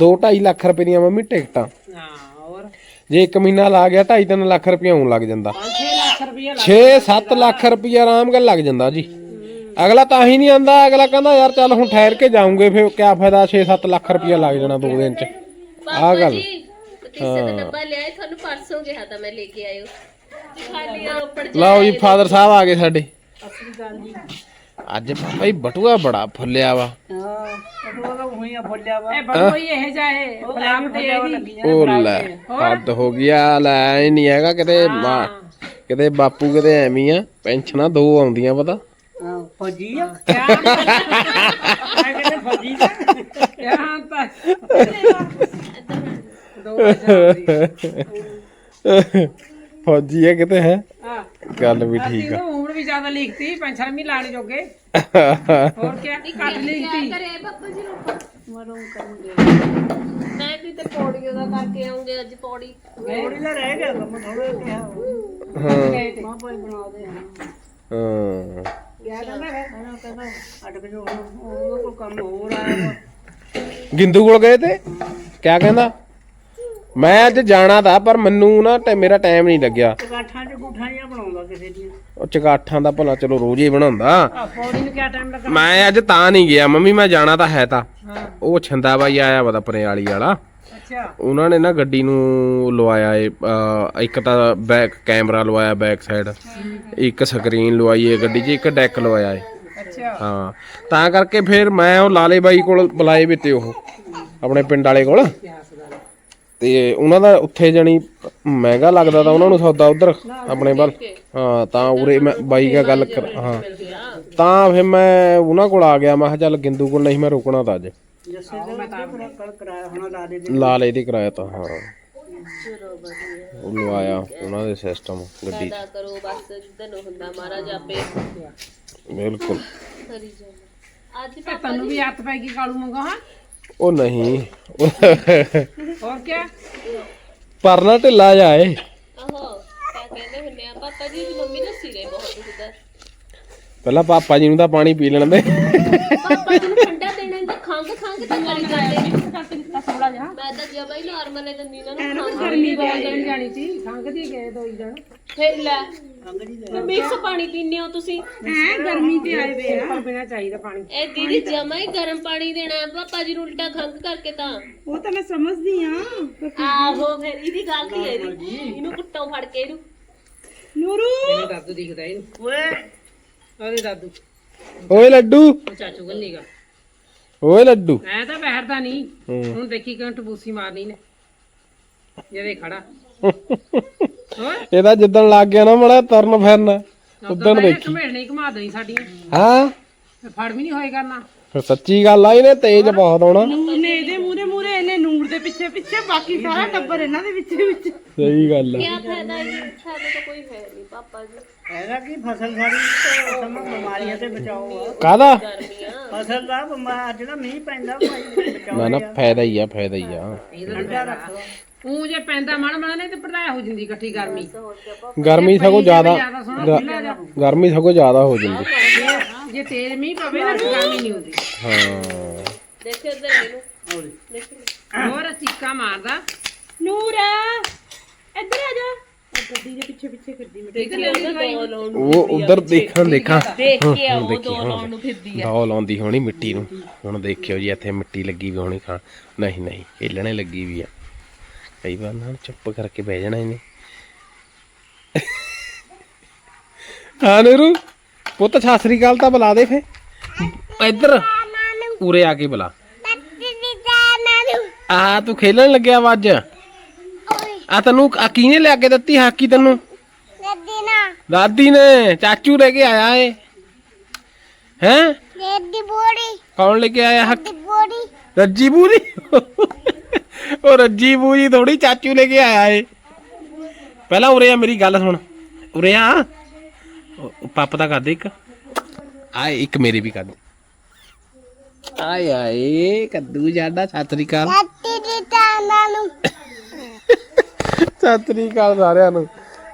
2.5 ਲੱਖ ਰੁਪਏ ਦੀਆਂ ਮੰਮੀ ਟਿਕਟਾਂ। ਹਾਂ ਜੇ ਇੱਕ ਮਹੀਨਾ ਲਾ ਗਿਆ 2.5 ਲੱਖ ਰੁਪਇਆ ਉਂ ਲੱਗ ਜਾਂਦਾ। 6 ਲੱਖ ਰੁਪਏ 6-7 ਲੱਖ ਰੁਪਇਆ ਆਰਾਮ ਗੱਲ ਲੱਗ ਜਾਂਦਾ ਜੀ। ਅਗਲਾ ਤਾਂ ਹੀ ਨਹੀਂ ਆਂਦਾ ਅਗਲਾ ਕਹਿੰਦਾ ਯਾਰ ਚੱਲ ਹੁਣ ਠਹਿਰ ਕੇ ਜਾਉਂਗੇ ਫਿਰ ਕਿਆ ਫਾਇਦਾ? 6-7 ਲੱਖ ਰੁਪਇਆ ਲੱਗ ਜਾਣਾ ਦੋ ਦਿਨ ਚ। ਆਹ ਗੱਲ। ਜੀ ਕਿਸੇ ਦਾ ਡੱਬਾ ਲਿਆਏ ਤੁਹਾਨੂੰ ਪਰਸੋਂ ਕਿਹਾ ਤਾਂ ਮੈਂ ਲੈ ਕੇ ਆਇਓ। ਖਾਲੀ ਆ ਰੋਪੜ ਚ ਲਓ ਜੀ ਫਾਦਰ ਸਾਹਿਬ ਆ ਗਏ ਸਾਡੇ। ਅੱਜ ਭਾਈ ਬਟੂਆ ਬੜਾ ਫੁੱਲਿਆ ਵਾ। ਇਹ ਬੜੋਈ ਇਹ ਜਾਏ ਫਲਾਮ ਤੇ ਇਹਦੀ। ਉਹ ਲੈ ਹੱਦ ਹੋ ਗਿਆ ਲੈ ਇਹ ਨਹੀਂ ਹੈਗਾ ਕਿਤੇ ਮਾ ਕਿਤੇ ਬਾਪੂ ਕਿਤੇ ਐਵੇਂ ਹੀ ਆ ਪੈਨਸ਼ਨਾਂ ਦੋ ਆਉਂਦੀਆਂ ਪਤਾ। ਫੌਜੀ ਆ। ਕਿਆ? ਮੈਂ ਕਹਿੰਦਾ ਫੌਜੀ ਦਾ ਕਿਆ ਤਾਂ ਦੋ ਫੌਜੀ ਆ ਕਿਤੇ ਹੈ? ਹਾਂ। ਗੱਲ ਵੀ ਠੀਕ ਆ। ਉਮਰ ਵੀ ਜ਼ਿਆਦਾ ਲਿਖਤੀ ਪੈਨਸ਼ਨ ਵੀ ਲਾਣ ਜੋਗੇ। ਹੋਰ ਕਿਆ? ਘੱਟ ਲਿਖਤੀ। ਕਰੇ ਬੱਬੂ ਜੀ ਰੋਪੜ ਮਰੋਂ ਕਰੂੰਗੇ ਮੈਂ ਵੀ ਤੇ ਪੌੜੀ ਉਹਦਾ ਕਰਕੇ ਆਉਂਗੇ ਅੱਜ ਪੌੜੀ। ਥੋੜੀ ਦਾ ਰਹਿ ਗਿਆ ਕੰਮ ਥੋੜਾ ਜਿਹਾ ਹਾਂ। ਮਾਂ ਕੋਈ ਬਣਾ ਦੇ। ਹਾਂ। ਗਿਆ ਕਹਿੰਦਾ ਫਿਰ ਹਣਾ ਕਹਿੰਦਾ ਅੱਡ ਕੇ ਜੋ ਉਹ ਕੋਈ ਕੰਮ ਹੋਰ ਆਇਆ ਗਿੰਦੂ ਕੋਲ ਗਏ ਤੇ? ਕਿਆ ਕਹਿੰਦਾ? ਮੈਂ ਅੱਜ ਜਾਣਾ ਤਾਂ ਪਰ ਮੈਨੂੰ ਨਾ ਟੈ- ਮੇਰਾ ਟਾਈਮ ਨਹੀਂ ਲੱਗਿਆ। ਗਾਠਾਂ ਚ ਗੂਠਾਂ ਜਿਹਾ ਬਣਾਉਂਦਾ ਕਿਸੇ ਦੀਆਂ। ਉਹ ਚਗਾਠਾਂ ਦਾ ਭਲਾ ਚਲੋ ਰੋਜ਼ ਹੀ ਬਣਾਉਂਦਾ। ਆ ਪੌੜੀ ਨੂੰ ਕਿਆ ਟਾਈਮ ਲੱਗਾ ਮੈਂ ਅੱਜ ਤਾਂ ਨਹੀਂ ਗਿਆ ਮੰਮੀ ਮੈਂ ਜਾਣਾ ਤਾਂ ਹੈ ਤਾਂ। ਹਾਂ। ਉਹ ਛੰਦਾ ਬਾਈ ਆਇਆ ਵਾ ਤਾਂ ਪਰੇਵਾਲੀ ਵਾਲਾ। ਅੱਛਾ। ਉਹਨਾਂ ਨੇ ਨਾ ਗੱਡੀ ਨੂੰ ਲਵਾਇਆ ਏ ਅਹ, ਇੱਕ ਤਾਂ ਬੈਕ ਕੈਮਰਾ ਲਵਾਇਆ ਬੈਕ ਸਾਈਡ। ਇੱਕ ਸਕਰੀਨ ਲਵਾਈ ਏ ਗੱਡੀ 'ਚ ਇੱਕ ਡੈਕ ਲਵਾਇਆ ਏ। ਅੱਛਾ। ਹਾਂ ਤਾਂ ਕਰਕੇ ਫਿਰ ਮੈਂ ਉਹ ਲਾਲੇ ਬਾਈ ਕੋਲ ਬੁਲਾਏ ਵੀ ਤੇ ਉਹ ਆਪਣੇ ਪਿੰਡ ਵਾਲੇ ਕੋਲ। ਤੇ ਉਹਨਾਂ ਦਾ ਉੱਥੇ ਜਣੀ ਮਹਿੰਗਾ ਲੱਗਦਾ ਤਾਂ ਉਹਨਾਂ ਨੂੰ ਸੌਦਾ ਉਧਰ ਆਪਣੇ ਵੱਲ। ਹਾਂ ਤਾਂ ਉਰੇ ਮੈਂ ਬਾਈ ਕਾ ਗੱਲ ਕਰ ਹਾਂ। ਤਾਂ ਫਿਰ ਮੈਂ ਉਹਨਾਂ ਕੋਲ ਆ ਗਿਆ ਮੈਂ ਕਿਹਾ ਚੱਲ ਗਿੰਦੂ ਕੋਲ ਨਹੀਂ ਮੈਂ ਰੁਕਣਾ ਤਾਂ ਅੱਜ। ਦਾ ਲਾ ਦੇ ਲਾ ਦੀ ਕਿਰਾਇਆ ਤਾਂ ਹਾਂ। ਉਹ ਲਵਾਇਆ ਉਹਨਾਂ ਦੇ ਸਿਸਟਮ ਗੱਡੀ। ਅਦਾ ਕਰੋ ਬਸ ਜਿੱਦਨ ਹੁੰਦਾ ਮਹਾਰਾਜ ਆਪੇ। ਬਿਲਕੁਲ। ਅੱਜ ਤਾਂ ਤੈਨੂੰ ਵੀ ਹੱਥ ਪੈ ਗਈ ਕਾਲੂ ਮੰਗਾ ਹਾਂ? ਉਹ ਨਹੀਂ। ਹੋਰ ਕਿਆ? ਪਰ ਨਾ ਢਿੱਲਾ ਜਾਏ ਆਹੋ ਕਿਆ ਕਹਿੰਦੇ ਹੁੰਦੇ ਆ ਪਾਪਾ ਜੀ ਦੀ ਮੰਮੀ ਦਾ ਸਿਰੇ ਬਹੁਤ ਦੁਖਦਾ ਪਹਿਲਾਂ ਪਾਪਾ ਜੀ ਨੂੰ ਤਾਂ ਪਾਣੀ ਪੀ ਲੈਣ ਦੇ। ਪਾਪਾ ਜੀ ਨੂੰ ਠੰਡਾ ਦੇਣਾ ਤਾਂ ਖੰਗ ਖੰਗ ਤਾਂ ਕਰੀ ਜਾਂਦੇ ਜਿਹਾ ਮੈਂ ਤਾਂ ਜਮਾ ਹੀ ਨਾਰਮਲ ਹੈ ਦੰਦੀ ਨਾਲ। ਐਨ ਖੰਘ ਗਰਮੀ ਦੋ ਦਿਨ ਜਾਣੀ। ਸੀ। ਖੰਘਦੀ ਗਏ ਦੋ ਹੀ ਦਿਨ ਫਿਰ ਲੈ। ਮਿਕਸ ਪਾਣੀ ਪੀਂਦੇ ਹੋ ਤੁਸੀਂ। ਐ ਗਰਮੀ ਤੇ ਆਏ ਵੇ ਆ। ਪਰ ਬਿਨਾ ਚਾਹੀਦਾ ਪਾਣੀ। ਇਹ ਦੀਦੀ ਜਮਾ ਹੀ ਗਰਮ ਪਾਣੀ ਦੇਣਾ। ਹੈ ਪਾਪਾ ਜੀ ਨੂੰ ਉਲਟਾ ਖੰਘ ਕਰਕੇ ਤਾਂ। ਉਹ ਤਾਂ ਮੈਂ ਸਮਝਦੀ ਆ। ਆਹੋ ਫਿਰ ਇਹਦੀ ਗਲਤੀ ਹੈ ਇਹਦੀ। ਇਹਨੂੰ ਕੁੱਟੋ ਫੜ ਕੇ ਇਹਨੂੰ। ਨੂਰੂ। ਮੇਰੇ ਦਾਦੂ ਦਿਖਦਾ ਇਹਨੂੰ। ਓਏ। ਉਹਦੇ ਦਾਦੂ। ਓਏ ਲੱਡੂ। ਉਹ ਚਾਚੂ ਗੰਨੀਗਾ ਓਏ ਲੱਡੂ। ਐ ਤਾਂ ਬਹਿਰਦਾ ਨਹੀਂ। ਹੁਣ ਦੇਖੀ ਕਿਉਂ ਟਬੂਸੀ ਮਾਰਨੀ ਨੇ। ਜਿਹਦੇ ਖੜਾ। ਇਹਦਾ ਜਿੱਦਣ ਲੱਗ ਗਿਆ ਨਾ ਮੜਾ ਤਰਨ ਫਿਰਨ। ਉਦੋਂ ਦੇਖੀ। ਘਮੇੜਨੇ ਘੁਮਾ ਦੇਣੀ ਸਾਡੀਆਂ। ਹਾਂ। ਫੜ ਵੀ ਨਹੀਂ ਹੋਏ ਕਰਨਾ। ਫਿਰ ਸੱਚੀ ਗੱਲ ਆ ਇਹਨੇ ਤੇਜ਼ ਬਹੁਤ ਆਉਣਾ। ਨੇ ਇਹਦੇ ਮੂਰੇ ਮੂਰੇ ਇਹਨੇ ਨੂਰ ਦੇ ਪਿੱਛੇ ਪਿੱਛੇ ਬਾਕੀ ਸਾਰਾ ਟੱਬਰ ਇਹਨਾਂ ਦੇ ਵਿੱਚ ਵਿੱਚ ਸਹੀ ਗੱਲ ਆ। ਕੀ ਫਾਇਦਾ ਹੈ ਫਾਇਦਾ ਤਾਂ ਕੋਈ ਹੈ ਨਹੀਂ ਪਾਪਾ ਜੀ। ਇਹਦਾ ਕੀ ਫਸਲ ਸਾਰੀ ਸਮਾਂ ਬਿਮਾਰੀਆਂ ਤੇ ਬਚਾਓ ਆ। ਕਾਦਾ ਫਸਲ ਦਾ ਬਿਮਾਰ ਜਿਹੜਾ ਮੀਂਹ ਪੈਂਦਾ ਭਾਈ ਬਚਾਓ ਨਾ ਨਾ ਫਾਇਦਾ ਹੀ ਆ ਫਾਇਦਾ ਹੀ ਆ। ਉਹ ਜੇ ਪੈਂਦਾ ਮਣ ਮਣ ਨੇ ਤੇ ਪੜਾਇਆ ਹੋ ਜਾਂਦੀ ਇਕੱਠੀ ਗਰਮੀ। ਗਰਮੀ ਸਗੋਂ ਜ਼ਿਆਦਾ ਜਾ। ਗਰਮੀ ਸਗੋਂ ਜ਼ਿਆਦਾ ਹੋ ਜਾਂਦੀ। ਜੇ ਤੇਜ਼ ਮੀਂਹ ਪਵੇ ਨਾ ਤਾਂ ਗਰਮੀ ਨਹੀਂ ਹੁੰਦੀ। ਹਾਂ। ਦੇਖੋ ਇੱਧਰ ਇਹਨੂੰ ਦੇਖੋ ਹੋਰ ਚੀਕਾ ਮਾਰਦਾ। ਨੂਰ! ਗੱਡੀ ਦੇ ਪਿੱਛੇ ਪਿੱਛੇ ਫਿਰਦੀ ਮੈਂ। ਦੇਖੀ ਉਹਦਾ ਦੋ ਲਾਉਣ ਨੂੰ? ਉਹ ਉਧਰ ਦੇਖਣ ਦੇਖਾਂ। ਦੇਖ ਕੇ ਆਓ ਦੋ ਲਾਉਣ ਨੂੰ ਫਿਰਦੀ ਆ। ਦੌ ਲਾਉਂਦੀ ਹੋਣੀ ਮਿੱਟੀ ਨੂੰ। ਹੁਣ ਦੇਖਿਓ ਜੀ ਇੱਥੇ ਮਿੱਟੀ ਲੱਗੀ ਵੀ ਹੋਣੀ ਖਾਣ ਨਹੀਂ ਨਹੀਂ ਹਿੱਲਣੇ ਲੱਗੀ ਵੀ ਆ। ਕਈ ਵਾਰ ਨਾ ਚੁੱਪ ਕਰਕੇ ਬਹਿ ਜਾਣਾ ਇਹਨੇ। ਹਾਂ ਨੀਰੂ। ਪੁੱਤ ਸਤਿ ਸ੍ਰੀ ਅਕਾਲ ਤਾਂ ਬੁਲਾ ਦੇ ਫੇ ਇੱਧਰ। ਉਰੇ ਆ ਕੇ ਬੁਲਾ। ਆ ਤੂੰ ਖੇਲਣ ਲੱਗਿਆ ਵਾ ਅੱਜ। ਆ ਤੈਨੂੰ ਆ ਕਿਹਨੇ ਲਿਆ ਕੇ ਦਿੱਤੀ ਹਾਕੀ ਤੈਨੂੰ? ਦਾਦੀ ਨੇ। ਚਾਚੂ ਲੈ ਕੇ ਆਇਆ ਏ। ਹੈ? ਕੌਣ ਲੈ ਕੇ ਆਇਆ ਹਾਕੀ? ਰੱਜੀ ਬੂਰੀ? ਉਹ ਰੱਜੀ ਬੂਰੀ ਥੋੜੀ ਚਾਚੂ ਲੈ ਕੇ ਆਇਆ ਏ। ਪਹਿਲਾਂ ਉਰੇ ਆ ਮੇਰੀ ਗੱਲ ਸੁਣ। ਉਰੇ ਆ। ਪੱਪ ਦਾ ਕਰ ਦੇ ਇੱਕ ਆ ਇੱਕ ਮੇਰੇ ਵੀ ਕਰ ਦੇ ਆਏ ਆਏ ਕੱਦੂ ਜਾਡਾ ਸਤਿ ਸ੍ਰੀ ਅਕਾਲ। ਸਤਿ ਸ੍ਰੀ ਅਕਾਲ ਸਾਰਿਆਂ ਨੂੰ।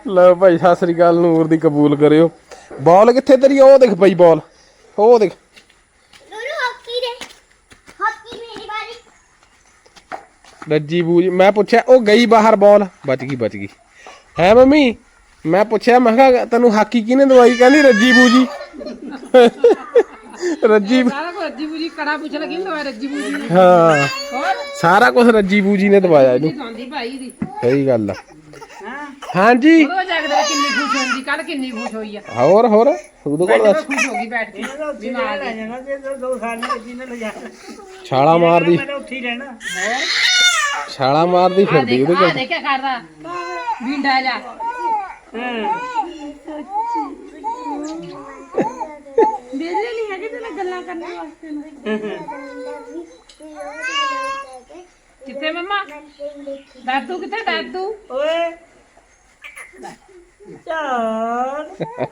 ਲਓ ਭਾਈ ਸਤਿ ਸ੍ਰੀ ਅਕਾਲ ਨੂਰ ਦੀ ਕਬੂਲ ਕਰਿਓ। ਬਾਲ ਕਿੱਥੇ ਤੇਰੀ? ਉਹ ਦੇਖ ਭਾਈ ਬਾਲ। ਉਹ ਦੇਖ। ਰੱਜੀ ਬੂਜੀ। ਮੈਂ ਪੁੱਛਿਆ ਉਹ ਗਈ ਬਾਹਰ ਬਾਲ। ਬਚ ਗਈ ਬਚ ਗਈ। ਹੈ ਮੰਮੀ? ਮੈਂ ਪੁੱਛਿਆ ਮੈਂ ਕਿਹਾ ਤੈਨੂੰ ਹਾਕੀ ਕਿਹਨੇ ਦਵਾਈ? ਕਹਿੰਦੀ ਰੱਜੀ ਬੂਜੀ। ਰੱਜੀ ਬੂ- ਸਾਰਾ ਕੁਝ ਰੱਜੀ ਬੂਜੀ ਕੜਾ ਪੁੱਛ ਲਗੀ ਹੁੰਦਾ ਰੱਜੀ ਬੂਜੀ। ਹਾਂ। ਹੋਰ? ਸਾਰਾ ਕੁਝ ਰੱਜੀ ਬੂਜੀ ਨੇ ਦਵਾਇਆ ਇਹਨੂੰ। ਜਾਂਦੀ ਭਾਈ ਦੀ। ਸਹੀ ਗੱਲ ਆ। ਹਾਂਜੀ। ਉਹ ਜਾਗਦਾ ਕਿੰਨੀ ਖੁਸ਼ ਹੁੰਦੀ ਕੱਲ ਕਿੰਨੀ ਖੁਸ਼ ਹੋਈ ਆ। ਹੋਰ ਹੋਰ ਉਹਦੇ ਕੋਲ ਦੱਸ। ਖੁਸ਼ ਹੋ ਗਈ ਬੈਠ ਕੇ ਇਹਦਾ ਉੱਥੇ ਰਹਿਣਾ ਲੈ ਜਾਣਾ ਜੇ ਦੋ- ਦੋ ਸਾਲ ਨਹੀਂ ਜੀ ਨੇ ਲਿਜਾਣਾ ਛਾਲਾ ਮਾਰਦੀ। ਮੈਂ ਤਾਂ ਉੱਥੇ ਹੀ ਰਹਿਣਾ। ਛਾਲਾ ਮਾਰਦੀ ਫਿਰਦੀ ਉਹਦੇ ਕੋਲ। ਦੇਖਿਆ ਕਰਦਾ। ਵਿੰਡਾ ਜਾ। ਵੇਲੇ ਨਹੀਂ ਹੈਗੇ ਤੇ ਗੱਲਾਂ ਕਰਨ ਵਾਸਤੇ ਨੂੰ। ਕਿੱਥੇ ਮੰਮਾ? ਦਾਦੂ ਕਿੱਥੇ ਦਾਦੂ? ਓਏ। ਚਾਰ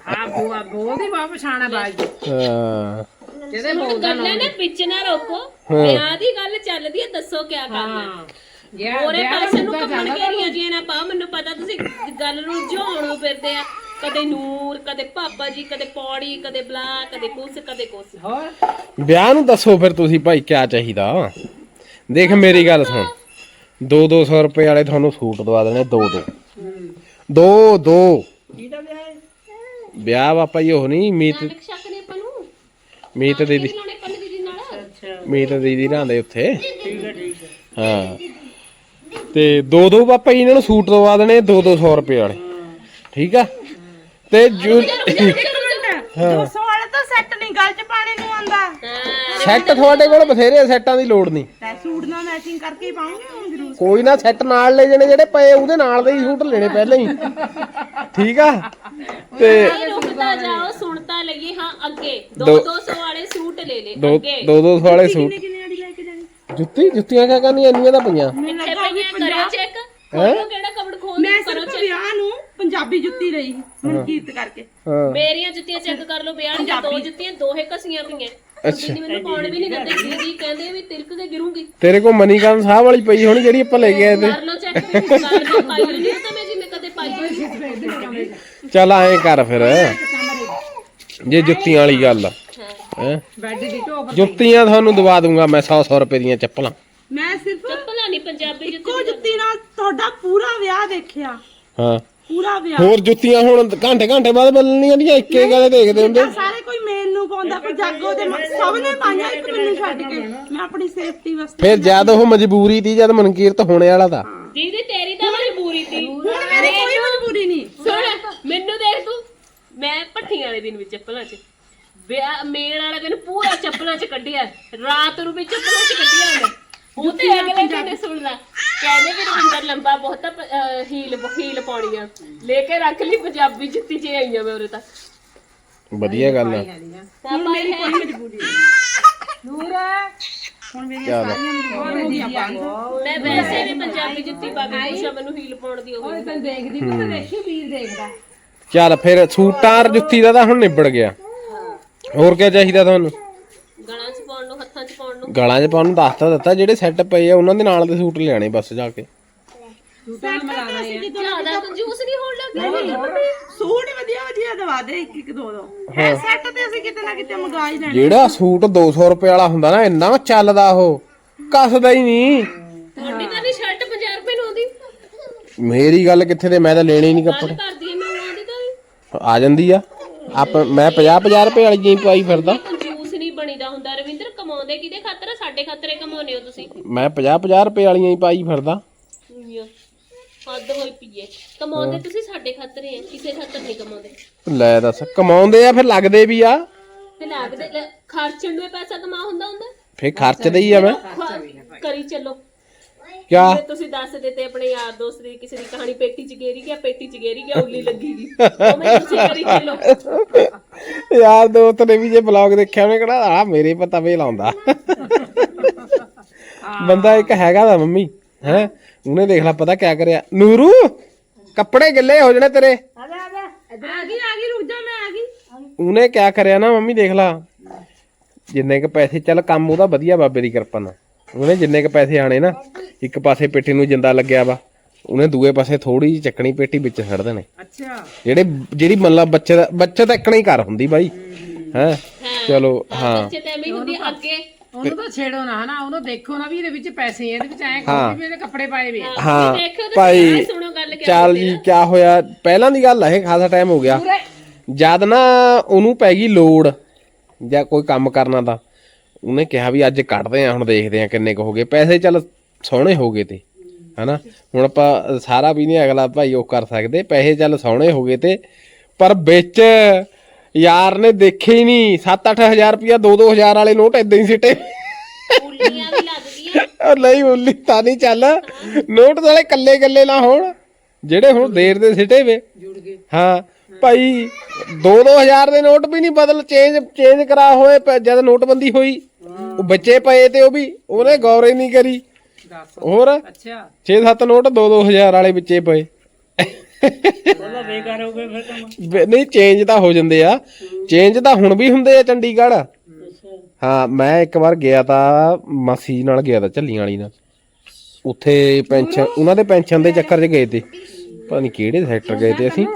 ਹਾਂ ਬੂਆ ਬੋਲਦੀ ਬਾ ਪਛਾਣਾ ਬਾਜ ਦੀ। ਹਾਂ। ਜਿਹਦੇ ਬੋਲਦਾ ਗੱਲਾਂ ਨੇ ਵਿੱਚ ਨਾ ਰੋਕੋ। ਵਿਆਹ ਦੀ ਗੱਲ ਚੱਲਦੀ ਹੈ ਦੱਸੋ ਕੀ ਕਰਨਾ ਪਾਸੇ ਨੂੰ ਘੇਰੀਆਂ ਜੀਆਂ ਨਾ? ਪਾ ਮੈਨੂੰ ਪਤਾ ਤੁਸੀਂ ਗੱਲ ਨੂੰ ਝੋਣੋਂ ਫਿਰਦੇ ਆ। ਕਦੇ ਨੂਰ ਕਦੇ ਪਾਪਾ ਜੀ ਕਦੇ ਪੌੜੀ ਕਦੇ ਬਲਾ ਕਦੇ ਕੁਸ ਕਦੇ ਕੁਸ ਹੋਰ? ਵਿਆਹ ਨੂੰ ਦੱਸੋ ਫਿਰ ਤੁਸੀਂ ਭਾਈ ਕਿਆ ਚਾਹੀਦਾ? ਦੇਖ ਮੇਰੀ ਗੱਲ ਸੁਣ। 2-200 ਰੁਪਏ ਵਾਲੇ ਤੁਹਾਨੂੰ ਸੂਟ ਦਵਾ ਦੇਣੇ ਦੋ ਦੋ। ਦੋ ਦੋ। ਕਿਹਦਾ ਵਿਆਹ ਹੈ? ਵਿਆਹ ਬਾਪਾ ਜੀ ਉਹ ਨਹੀਂ ਮੀਤ ਇੱਕ ਸ਼ੱਕ ਨੇ ਆਪਾਂ ਨੂੰ? ਮੀਤ ਦੀਦੀ। ਲਾਉਣੇ ਪੰਨ ਦੀਦੀ ਨਾਲ? ਅੱਛਾ। ਮੀਤ ਦੀਦੀ ਰਹਿੰਦੇ ਉੱਥੇ। ਠੀਕ ਹੈ ਠੀਕ ਹੈ। ਹਾਂ। ਤੇ ਦੋ ਦੋ ਪਾਪਾ ਜੀ ਇਹਨਾਂ ਨੂੰ ਸੂਟ ਦਵਾ ਦੇਣੇ 2-200 ਰੁਪਏ ਵਾਲੇ। ਠੀਕ ਆ? ਤੇ ਜੂ 200 ਵਾਲਾ ਤਾਂ ਸੈੱਟ ਨਹੀਂ ਗੱਲ ਚ ਪਾਣੇ ਨੂੰ ਆਂਦਾ ਸੈੱਟ ਤੁਹਾਡੇ ਕੋਲ ਬਥੇਰੇ ਸੈੱਟਾਂ ਦੀ ਲੋੜ ਨਹੀਂ। ਤੈ ਸੂਟ ਨਾਲ ਮੈਚਿੰਗ ਕਰਕੇ ਹੀ ਪਾਉਂਗੇ ਹੁਣ ਜ਼ਰੂਰ। ਕੋਈ ਨਾ ਸੈੱਟ ਨਾਲ ਲੈ ਜਾਣੇ ਜਿਹੜੇ ਪਏ ਉਹਦੇ ਨਾਲ ਦੇ ਹੀ ਸੂਟ ਲੈਣੇ ਪਹਿਲਾਂ ਹੀ। ਠੀਕ ਆ? ਤੇ ਇਹ ਰੁਕਦਾ ਜਾਓ ਸੁਣਤਾ ਲਈਏ। ਹਾਂ ਅੱਗੇ। ਦੋ- 200 ਵਾਲੇ ਸੂਟ ਲੈ ਲੈ ਦੋ ਅੱਗੇ। ਦੋ ਦੋ ਵਾਲੇ ਸੂਟ। ਕਿੰਨੇ ਵਾਲੀ ਲੈ ਕੇ ਜਾਣੀ? ਜੁੱਤੀ? ਜੁੱਤੀਆਂ ਕਿਆ ਕਰਨੀਆਂ ਇੰਨੀਆਂ ਤਾਂ ਪਈਆਂ। ਮੈਨੂੰ ਇੱਥੇ ਲੱਗਾ ਵੀ ਪਈਆਂ ਕਰੋ ਚੈੱਕ ਖੋਲੋ ਕਿਹੜਾ ਕਬੜ ਖੋਲ ਮੈਂ ਕਰੋ ਸਿਰਫ ਚੈੱਕ ਵਿਆਹ ਨੂੰ ਪੰਜਾਬੀ ਜੁੱਤੀ ਲਈ ਮਨਕੀਰਤ ਕਰਕੇ। ਹਾਂ। ਮੇਰੀਆਂ ਜੁੱਤੀਆਂ ਚੈੱਕ ਕਰ ਲਓ ਵਿਆਹ ਦੀਆਂ ਦੋ ਜੁੱਤੀਆਂ ਦੋਹੇ ਕਸੀਆਂ ਪਈਆਂ। ਅੱਛਾ। ਮੈਨੂੰ ਪਾਉਣ ਵੀ ਨਹੀਂ ਦਿੰਦੇ ਦੀਦੀ ਕਹਿੰਦੇ ਵੀ ਤਿਲਕ ਕੇ ਗਿਰੂੰਗੀ। ਤੇਰੇ ਕੋਲ ਮਨੀਕਰਨ ਸਾਹਿਬ ਵਾਲੀ ਪਈ ਹੋਣੀ ਜਿਹੜੀ ਆਪਾਂ ਲੈ ਕੇ ਆਏ ਤੇ। ਕਰ ਲਓ ਚੈੱਕ ਕਰ ਲਓ ਪਾਈ ਹੋਈ ਨਹੀਂ ਤਾਂ ਮੈਂ ਜਿਵੇਂ ਕਦੇ ਪਾਈ ਹੋਈ ਚੱਲ ਐਂ ਕਰ ਫਿਰ। ਜੇ ਜੁੱਤੀਆਂ ਵਾਲੀ ਗੱਲ ਆ। ਹੈ। ਬੈੱਡ ਦੀ ਢੋਪ ਜੁੱਤੀਆਂ ਤੁਹਾਨੂੰ ਦਵਾ ਦੂੰਗਾ ਮੈਂ 100 100 ਰੁਪਏ ਦੀਆਂ ਚੱਪਲਾਂ। ਮੈਂ ਸਿਰਫ ਚੱਪਲ ਨਹੀਂ ਪੰਜਾਬੀ ਜੁੱਤੀ ਇੱਕੋ ਜੁੱਤੀ ਨਾਲ ਤੁਹਾਡਾ ਪੂਰਾ ਵਿਆਹ ਦੇਖਿਆ। ਹਾਂ। ਪੂਰਾ ਵਿਆਹ। ਹੋਰ ਜੁੱਤੀਆਂ ਹੁਣ ਘੰਟੇ ਘੰਟੇ ਬਾਅਦ ਬਦਲਣੀਆਂ ਨਹੀਂ ਇੱਕੇ ਗਾਲੇ ਦੇਖਦੇ ਹੁੰਦੇ। ਜਿੱਦਾਂ ਸਾਰੇ ਕੋਈ ਮੇਲ ਨੂੰ ਪਾਉਂਦਾ ਕੋਈ ਜਾਗੋ ਤੇ ਮ- ਸਭ ਨੇ ਪਾਈਆਂ ਇੱਕ ਮੈਨੂੰ ਛੱਡ ਕੇ। ਮੈਂ ਆਪਣੀ ਸੇਫਟੀ ਵਾਸਤੇ ਫਿਰ ਜਦ ਉਹ ਮਜਬੂਰੀ ਤੀ ਜਦ ਮਨਕੀਰਤ ਹੋਣੇ ਵਾਲਾ ਤਾਂ। ਦੀਦੀ ਤੇਰੀ ਤਾਂ ਮਜਬੂਰੀ ਸੀ ਹੁਣ ਮੇਰੀ ਕੋਈ ਮਜਬੂਰੀ ਨਹੀਂ। ਸੁਣ ਮੈਨੂੰ ਦੇਖ ਤੂੰ। ਮੈਂ ਭੱਠੀਆਂ ਵਾਲੇ ਦਿਨ ਵਿੱਚ ਚੱਪਲਾਂ 'ਚ ਵਿਆਹ ਮੇਲ ਵਾਲੇ ਦਿਨ ਪੂਰਾ ਚੱਪਲਾਂ 'ਚ ਕੱਢਿਆ। ਰਾਤ ਨੂੰ ਵੀ ਚੱਪਲਾਂ 'ਚ ਕੱਢਿਆ ਮੈਂ ਉਹ ਤੇ ਅਗਲੇ ਦਿਨ ਸੁਣ ਲੈ। ਕਹਿੰਦੇ ਵੀ ਰਵਿੰਦਰ ਲੰਬਾ ਬਹੁਤਾ ਪ- ਅਹ ਹੀਲ ਹੀਲ ਪਾਉਣੀ ਆ ਲੈ ਕੇ ਰੱਖ ਲਈ ਪੰਜਾਬੀ ਜੁੱਤੀ 'ਚ ਆਈਆਂ ਮੈਂ ਉਰੇ ਤਾਂ। ਵਧੀਆ ਗੱਲ ਆ। ਹੁਣ ਮੇਰੀ ਕੋਈ ਮਜਬੂਰੀ ਨਹੀਂ। ਹੁਣ ਮੇਰੀ ਚਲੋ। ਮੈਂ ਵੈਸੇ ਵੀ ਪੰਜਾਬੀ ਜੁੱਤੀ ਪਾ ਕੇ ਖੁਸ਼ ਆ ਮੈਨੂੰ ਹੀਲ ਪਾਉਣ ਦੀ ਉਹ ਚੱਲ ਫਿਰ ਸੂਟਾਂ ਔਰ ਜੁੱਤੀ ਦਾ ਤਾਂ ਹੁਣ ਨਿਬੜ ਗਿਆ। ਹੋਰ ਕੀ ਚਾਹੀਦਾ ਤੁਹਾਨੂੰ? ਗਲਾਂ 'ਚ ਪਾਉਣ ਨੂੰ ਹੱਥਾਂ 'ਚ ਪਾਉਣ ਨੂੰ ਗਾਲਾਂ 'ਚ ਪਾਉਣ ਨੂੰ ਦੱਸਤਾ ਦਿੱਤਾ ਜਿਹੜੇ ਸੈੱਟ ਪਏ ਆ ਉਹਨਾਂ ਦੇ ਨਾਲ ਦੇ ਸੂਟ ਲਿਆਣੇ ਬਸ ਜਾ ਕੇ। ਜ਼ਿਆਦਾ ਕੰਜੂਸ ਨਹੀਂ ਹੋਣ ਲੱਗਾ ਸੂਟ ਵਧੀਆ ਵਧੀਆ ਦਵਾ ਦੇ ਇੱਕ ਇੱਕ ਦੋ ਦੋ। ਇਹ ਸੈੱਟ ਤੇ ਅਸੀਂ ਕਿਤੇ ਨਾ ਕਿਤੇ ਮੰਗਾ ਹੀ ਲੈਣੇ। ਜਿਹੜਾ ਸੂਟ 200 ਰੁਪਏ ਵਾਲਾ ਹੁੰਦਾ ਨਾ ਇੰਨਾ ਚੱਲਦਾ ਉਹ। ਕੱਸਦਾ ਹੀ ਨਹੀਂ। ਤੁਹਾਡੀ ਤਾਂ ਨਹੀਂ ਸ਼ਰਟ 50 ਰੁਪਏ ਨੂੰ ਆਉਂਦੀ। ਮੇਰੀ ਗੱਲ ਕਿੱਥੇ ਤੇ ਮੈਂ ਤਾਂ ਲੈਣੇ ਹੀ ਨਹੀਂ ਕੱਪੜੇ। ਕਰਦੀ ਐ ਮੈਂ ਆਉਂਦੀ ਤਾਂ ਵੀ। ਆ ਜਾਂਦੀ ਆ। ਆਪ ਮੈਂ 50 50 ਰੁਪਏ ਵਾਲੀ ਜੀਨ ਪਾਈ ਫਿਰਦਾ। ਹੁੰਦਾ ਰਵਿੰਦਰ ਕਮਾਉਂਦੇ ਕਿਹਦੇ ਖਾਤਰ? ਆ? ਸਾਡੇ ਖਾਤਰੇ ਕਮਾਉਨੇ ਹੋ ਤੁਸੀਂ। ਮੈਂ 50 50 ਰੁਪਏ ਵਾਲੀਆਂ ਹੀ ਪਾਈ ਫਿਰਦਾ। ਹੱਦ ਹੋਈ ਪਈਏ ਕਮਾਉਂਦੇ ਤੁਸੀਂ ਸਾਡੇ ਖਾਤਰੇ ਆ ਕਿਸੇ ਖਾਤਰ ਨਹੀਂ ਕਮਾਉਂਦੇ। ਲੈ ਦੱਸ ਕਮਾਉਂਦੇ ਆ ਫਿਰ ਲੱਗਦੇ ਵੀ ਆ? ਤੇ ਲੱਗਦੇ ਲੈ, ਖਰਚਣ ਨੂੰ ਇਹ ਪੈਸਾ ਕਮਾ ਹੁੰਦਾ ਹੁੰਦਾ? ਫਿਰ ਖਰਚਦੇ ਹੀ ਆ ਮੈਂ। ਖ- ਕਰੀ ਚੱਲੋ। ਕਿਆ? ਜੇ ਤੁਸੀਂ ਦੱਸ ਦਿੱਤੇ ਆਪਣੇ ਯਾਰ ਦੋਸਤ ਦੀ ਕਿਸੇ ਦੀ ਕਹਾਣੀ ਪੇਟੀ ਚ ਗੇਰੀ ਗਿਆ ਪੇਟੀ ਚ ਗੇਰੀ ਗਿਆ ਉੱਲੀ ਲੱਗੀ ਗਈ ਉਹ ਮੈਂ ਤੁਸੀਂ ਕਰੀ ਚੱਲੋ। ਯਾਰ ਦੋਸਤ ਨੇ ਵੀ ਜੇ ਬਲੌਗ ਦੇਖਿਆ ਉਹਨੇ ਕਿਹੜਾ ਆ ਮੇਰੇ ਪਤਾ ਵੇ ਲਾਉਂਦਾ। ਬੰਦਾ ਇੱਕ ਹੈਗਾ ਦਾ ਮੰਮੀ ਹੈ? ਉਹਨੇ ਦੇਖ ਲਾ ਪਤਾ ਕਿਆ ਕਰਿਆ? ਨੂਰੂ ਕੱਪੜੇ ਗਿੱਲੇ ਹੋ ਜਾਣੇ ਤੇਰੇ। ਆ ਗਈ ਆ ਗਈ ਰੁਕ ਜਾ ਮੈਂ ਆ ਗਈ। ਉਹਨੇ ਕਿਆ ਕਰਿਆ ਨਾ ਮੰਮੀ ਦੇਖ ਲਾ। ਜਿੰਨੇ ਕ ਪੈਸੇ ਚੱਲ ਕੰਮ ਉਹਦਾ ਵਧੀਆ ਬਾਬੇ ਦੀ ਕਿਰਪਾ ਨਾਲ। ਉਹਨੇ ਜਿੰਨੇ ਕ ਪੈਸੇ ਆਣੇ ਨਾ ਇੱਕ ਪਾਸੇ ਪੇਟੀ ਨੂੰ ਜਿੰਦਾ ਲੱਗਿਆ ਵਾ ਉਹਨੇ ਦੂਏ ਪਾਸੇ ਥੋੜੀ ਜਿਹੀ ਚੱਕਣੀ ਪੇਟੀ ਵਿੱਚ ਛੱਡ ਦੇਣੇ। ਅੱਛਾ। ਜਿਹੜੇ ਜਿਹੜੀ ਮਤਲਬ ਬੱਚੇ ਦਾ ਬੱਚੇ ਤਾਂ ਇੱਕਣਾ ਹੀ ਕਰ ਹੁੰਦੀ ਬਾਈ। ਹੈ ਚਲੋ ਹਾਂ। ਬੱਚੇ ਤਾਂ ਐਵੇਂ ਹੀ ਹੁੰਦੀ ਆ, ਅੱਗੇ। ਉਹਨੂੰ ਤਾਂ ਛੇੜੋ ਨਾ ਹਨਾ? ਉਹਨੂੰ ਦੇਖੋ ਨਾ ਵੀ ਇਹਦੇ ਵਿੱਚ ਪੈਸੇ ਆ, ਇਹਦੇ ਵਿੱਚ ਐ ਹਾਂ। ਕੋਈ ਵੀ ਇਹਦੇ ਕੱਪੜੇ ਪਾਏ ਵੇ ਆ। ਹਾਂ ਦੇਖੋ ਤੇ ਭਾਈ ਚੱਲ ਜੀ ਕਿਆ ਹੋਇਆ? ਪਹਿਲਾਂ ਦੀ ਗੱਲ ਇਹ ਖਾਸਾ ਟਾਈਮ ਹੋ ਗਿਆ। ਜਦ ਨਾ ਉਹਨੂੰ ਪੈ ਗਈ ਲੋੜ ਜਾਂ ਕੋਈ ਕੰਮ ਕਰਨਾ ਦਾ ਉਹਨੇ ਕਿਹਾ ਵੀ ਅੱਜ ਕੱਢਦੇ ਆ ਹੁਣ ਦੇਖਦੇ ਆ ਕਿੰਨੇ ਕੁ ਹੋ ਗਏ। ਪੈਸੇ ਚੱਲ ਸੋਹਣੇ ਹੋ ਗਏ ਤੇ ਹਨਾ? ਹੁਣ ਆਪਾਂ ਸਾਰਾ ਵੀ ਨਹੀਂ ਅਗਲਾ ਭਾਈ ਉਹ ਕਰ ਸਕਦੇ ਪੈਸੇ ਚੱਲ ਸੋਹਣੇ ਹੋ ਗਏ ਤੇ ਪਰ ਵਿੱਚ ਯਾਰ ਨੇ ਦੇਖੇ ਹੀ ਨਹੀਂ 7-8000 ਰੁਪਇਆ 2-2000 ਵਾਲੇ ਨੋਟ ਇਦਾਂ ਹੀ ਸਿੱਟੇ। ਉਲੀਆਂ ਵੀ ਲੱਗਦੀਆਂ ਨਹੀਂ ਉੱਲੀ ਤਾਂ ਨਹੀਂ ਚੱਲ। ਨੋਟ ਵਾਲੇ ਕੱਲੇ ਕੱਲੇ ਨਾ ਹੋਣ ਜਿਹੜੇ ਹੁਣ ਦੇਰ ਦੇ ਸਿੱਟੇ ਵੇ। ਹਾਂ ਭਾਈ 2-2000 ਦੇ ਨੋਟ ਵੀ ਨਹੀਂ ਬਦਲ ਚੇਂਜ ਚੇਂਜ ਕਰਾ ਹੋਏ ਜਦ ਨੋਟਬੰਦੀ ਹੋਈ। ਉਹ ਬੱਚੇ ਪਏ ਤੇ ਉਹ ਵੀ ਉਹਨੇ ਗੌਰ ਹੀ ਨਹੀਂ ਕਰੀ। ਦੱਸ। ਹੋਰ? ਅੱਛਾ। 6-7 ਨੋਟ 2-2000 ਵਾਲੇ ਵਿੱਚੇ ਪਏ। ਉਹਦਾ ਬੇਕਾਰ ਹੋ ਗਏ ਫਿਰ ਤਾਂ ਨਹੀਂ ਚੇਂਜ ਤਾਂ ਹੋ ਜਾਂਦੇ ਆ। ਚੇਂਜ ਤਾਂ ਹੁਣ ਵੀ ਹੁੰਦੇ ਆ ਚੰਡੀਗੜ੍ਹ। ਹਾਂ ਮੈਂ ਇੱਕ ਵਾਰ ਗਿਆ ਤਾਂ ਮਾਸੀ ਨਾਲ ਗਿਆ ਤਾਂ ਝੱਲੀਆਂ ਵਾਲੀ ਨਾਲ। ਉੱਥੇ ਪੈਨਸ਼ਨ ਉਹਨਾਂ ਦੇ ਪੈਨਸ਼ਨ ਦੇ ਚੱਕਰ 'ਚ ਗਏ ਤੇ। ਪਤਾ ਨਹੀਂ ਕਿਹੜੇ ਸੈਕਟਰ ਗਏ ਤੇ ਅਸੀਂ।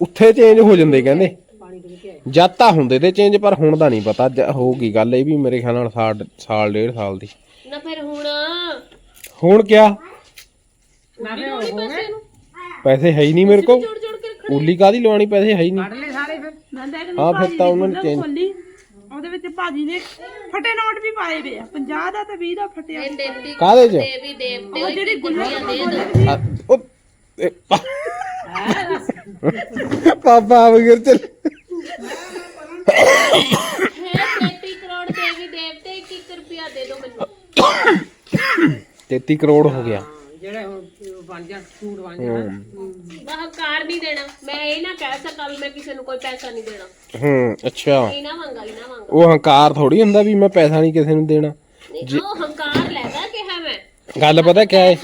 ਉੱਥੇ ਚੇਂਜ ਹੋ ਜਾਂਦੇ ਕਹਿੰਦੇ। ਜਦ ਤਾਂ ਹੁੰਦੇ ਤੇ ਚੇਂਜ ਪਰ ਹੁਣ ਦਾ ਨਹੀਂ ਪਤਾ। ਜ- ਹੋਊਗੀ ਗੱਲ ਇਹ ਵੀ ਮੇਰੇ ਖਿਆਲ ਨਾਲ ਸਾਲ ਸਾਲ ਡੇਢ ਸਾਲ ਦੀ। ਨਾ ਫਿਰ ਹੁਣ। ਹੁਣ ਕਿਆ? ਨਾ ਫੇ ਹੋ ਗਏ ਪੈਸੇ ਹੈ ਹੀ ਨਹੀਂ ਮੇਰੇ ਕੋਲ। ਜੋੜ ਜੋੜ ਕੇ ਉਲੀ ਕਾਦੀ ਲਵਾਣੀ ਪੈਸੇ ਹੈ ਹੀ ਨਹੀਂ। ਕੱਢ ਲੈ ਸਾਰੇ ਫਿਰ। ਮੈਂ ਹਾਂ, ਫਿਰ ਤਾਂ ਉਹਨਾਂ ਨੇ ਖੋਲੀ। ਉਹਦੇ ਵਿੱਚ ਭਾਜੀ ਨੇ ਫਟੇ ਨੋਟ ਵੀ ਪਾਏ ਵੇ ਆ। 50 ਦਾ ਤੇ 20 ਦਾ ਫਟਿਆ। ਇਹ ਕਾਹਦੇ 'ਚ? ਦੇਵੀ ਦੇਵਤੇ ਉਹ ਜਿਹੜੀ ਗੁੱਲੀਆਂ ਦੇ ਦੋ ਆ, ਉਹ ਇਹ ਪਾ- ਪਾਪਾ ਵਗਰ ਚੱਲ। ਹੈ 33 ਕਰੋੜ ਦੇਵੀ ਦੇਵਤੇ 1 1 ਰੁਪਿਆ ਦੇ ਦਿਓ ਮੈਨੂੰ। 33 ਕਰੋੜ ਹੋ ਗਿਆ। ਜਿਹੜੇ ਹੁਣ ਬਣ ਜਾਣ ਸੂਟ ਬਣ ਜਾਣ। ਮੈਂ ਹੰਕਾਰ ਨਹੀਂ ਦੇਣਾ। ਮੈਂ ਇਹ ਨਾ ਕਹਿ ਸਕਾਂ ਵੀ ਮੈਂ ਕਿਸੇ ਨੂੰ ਕੋਈ ਪੈਸਾ ਨਹੀਂ ਦੇਣਾ। ਹੂੰ ਅੱਛਾ। ਇਹ ਨਾ ਮੰਗਾ ਇਹ ਨਾ ਮੰਗਾ ਉਹ ਹੰਕਾਰ ਥੋੜੀ ਹੁੰਦਾ ਵੀ ਮੈਂ ਪੈਸਾ ਨਹੀਂ ਕਿਸੇ ਨੂੰ ਦੇਣਾ। ਨਹੀਂ ਉਹ ਹੰਕਾਰ ਲੈਦਾ ਕਿਹਾ ਮੈਂ। ਗੱਲ ਪਤਾ ਕਿਆ ਹੈ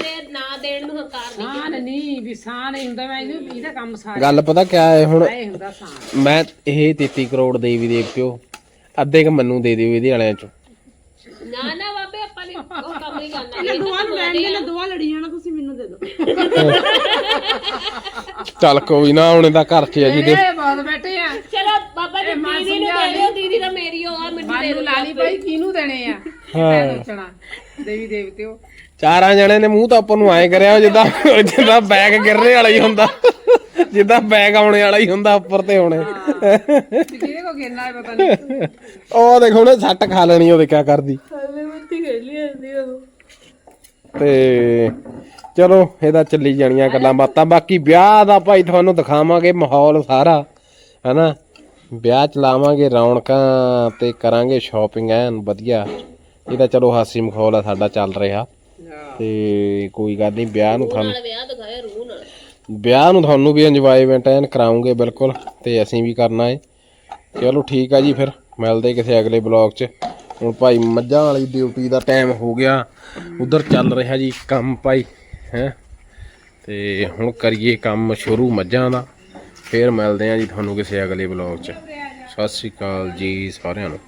ਨੂੰ ਹੰਕਾਰ ਨਹੀਂ ਸਾਨ ਨਹੀਂ ਵੀ ਸਾਨ ਨਹੀਂ ਹੁੰਦਾ ਮੈਂ ਇਹਨੂੰ ਇਹਦਾ ਕੰਮ ਸਾਰਾ ਗੱਲ ਪਤਾ ਕਿਆ ਹੈ ਹੁਣ? ਇਹ ਹੁੰਦਾ ਸਾਨ ਮੈਂ ਇਹ 33 ਕਰੋੜ ਦੇਵੀ ਦੇਵਤਿਓ ਅੱਧੇ ਕ ਮੈਨੂੰ ਦੇ ਦਿਓ ਇਹਦੇ ਵਾਲਿਆਂ ਚੋਂ। ਨਾ ਨਾ ਬਾਬੇ ਆਪਾਂ ਨੇ ਉਹ ਕੰਮ ਨਹੀਂ ਕਰਨਾ। ਇਹ ਦੋਵਾਂ ਨੂੰ ਲੈਣ ਦੇ ਦੋਵਾਂ ਲੜੀ ਜਾਣਾ ਤੁਸੀਂ ਮੈਨੂੰ ਦੇ ਦਿਓ। ਚੱਲ ਕੋਈ ਨਾ ਹੁਣ ਇਹਦਾ ਘਰ 'ਚ ਆ ਜੀ ਦੇ ਇਹ ਬਹੁਤ ਬੈਠੇ ਆ। ਚਲੋ ਬਾਬਾ ਜੀ ਮਾਂ ਦੀਦੀ ਨੂੰ ਦੇ ਦਿਓ ਦੀਦੀ ਤਾਂ ਮੇਰੀ ਉਹ ਆ ਮੈਨੂੰ ਦੇ ਮਨ ਦਿਓ ਨੂੰ ਲਾ ਲਈ ਭਾਈ ਕਿਹਨੂੰ ਦੇਣੇ ਆ? ਹਾਂ। ਸੋਚਣਾ ਦੇਵੀ ਦੇਵਤਿਓ। ਚਾਰਾਂ ਜਣੇ ਨੇ ਮੂੰਹ ਤਾਂ ਉੱਪਰ ਨੂੰ ਐ ਕਰਿਆ ਜਿੱਦਾਂ ਜਿੱਦਾਂ ਬੈਗ ਗਿਰਨੇ ਵਾਲਾ ਹੀ ਹੁੰਦਾ। ਜਿੱਦਾਂ ਬੈਗ ਆਉਣੇ ਵਾਲਾ ਹੀ ਹੁੰਦਾ ਉੱਪਰ ਤੇ ਹੁਣੇ। ਕਿਹਦੇ ਕੋ ਗਿਰਨਾ ਹੈ ਪਤਾ ਨਹੀਂ ਉਹ ਦੇਖ ਉਹਨੇ ਸੱਟ ਖਾ ਲੈਣੀ ਉਹਦੇ ਕਿਆ ਕਰਦੀ। ਹਲੇ ਮਿੱਟੀ ਖੇਲੀ ਜਾਂਦੀ ਉਹ ਤੇ ਚਲੋ, ਇਹਦਾ ਚੱਲੀ ਜਾਣੀਆਂ ਗੱਲਾਂ ਬਾਤਾਂ। ਬਾਕੀ ਵਿਆਹ ਦਾ ਭਾਈ ਤੁਹਾਨੂੰ ਦਿਖਾਵਾਂਗੇ ਮਾਹੌਲ ਸਾਰਾ, ਹਨਾ? ਵਿਆਹ ਚਲਾਵਾਂਗੇ, ਰੌਣਕਾਂ ਤੇ ਕਰਾਂਗੇ ਸ਼ਾਪਿੰਗ ਐਨ ਵਧੀਆ। ਇਹਦਾ ਚਲੋ ਹਾਸੀ ਮਖੌਲ ਆ, ਸਾਡਾ ਚੱਲ ਰਿਹਾ। ਤੇ ਕੋਈ ਗੱਲ ਨਹੀਂ ਵਿਆਹ ਨੂੰ ਤੁਹਾਨੂੰ ਵਿਆਹ ਦਿਖਾਇਆ ਰੂਹ ਨਾਲ। ਵਿਆਹ ਨੂੰ ਤੁਹਾਨੂੰ ਵੀ ਇੰਜੋਇਮੈਂਟ ਐਨ ਕਰਾਉਂਗੇ ਬਿਲਕੁਲ ਤੇ ਅਸੀਂ ਵੀ ਕਰਨਾ ਏ। ਚਲੋ ਠੀਕ ਆ ਜੀ ਫਿਰ ਮਿਲਦੇ ਕਿਸੇ ਅਗਲੇ ਬਲੌਗ 'ਚ। ਹੁਣ ਭਾਈ ਮੱਝਾਂ ਵਾਲੀ ਡਿਊਟੀ ਦਾ ਟਾਈਮ ਹੋ ਗਿਆ ਉਧਰ ਚੱਲ ਰਿਹਾ ਜੀ ਕੰਮ ਭਾਈ ਹੈ। ਤੇ ਹੁਣ ਕਰੀਏ ਕੰਮ ਸ਼ੁਰੂ ਮੱਝਾਂ ਦਾ ਫਿਰ ਮਿਲਦੇ ਆ ਜੀ ਤੁਹਾਨੂੰ ਕਿਸੇ ਅਗਲੇ ਬਲੌਗ 'ਚ। ਸਤਿ ਸ਼੍ਰੀ ਅਕਾਲ ਜੀ ਸਾਰਿਆਂ ਨੂੰ।